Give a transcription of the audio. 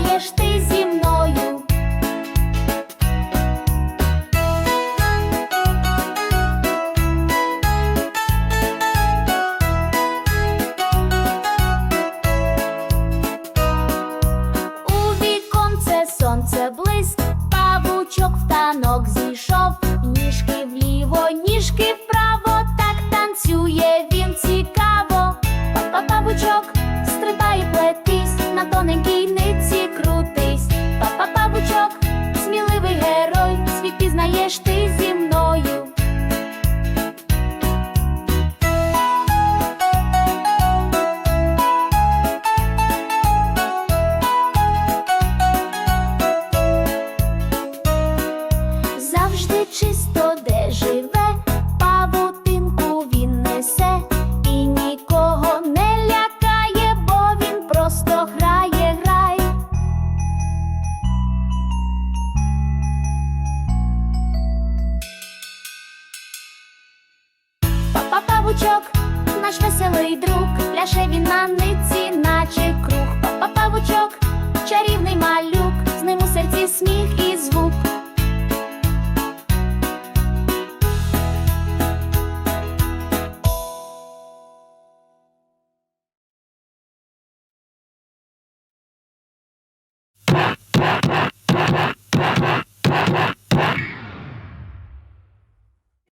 граєш ти зі мною. У віконце сонце близько знаєш ти. Павучок, наш веселий друг, пляше він на ниці,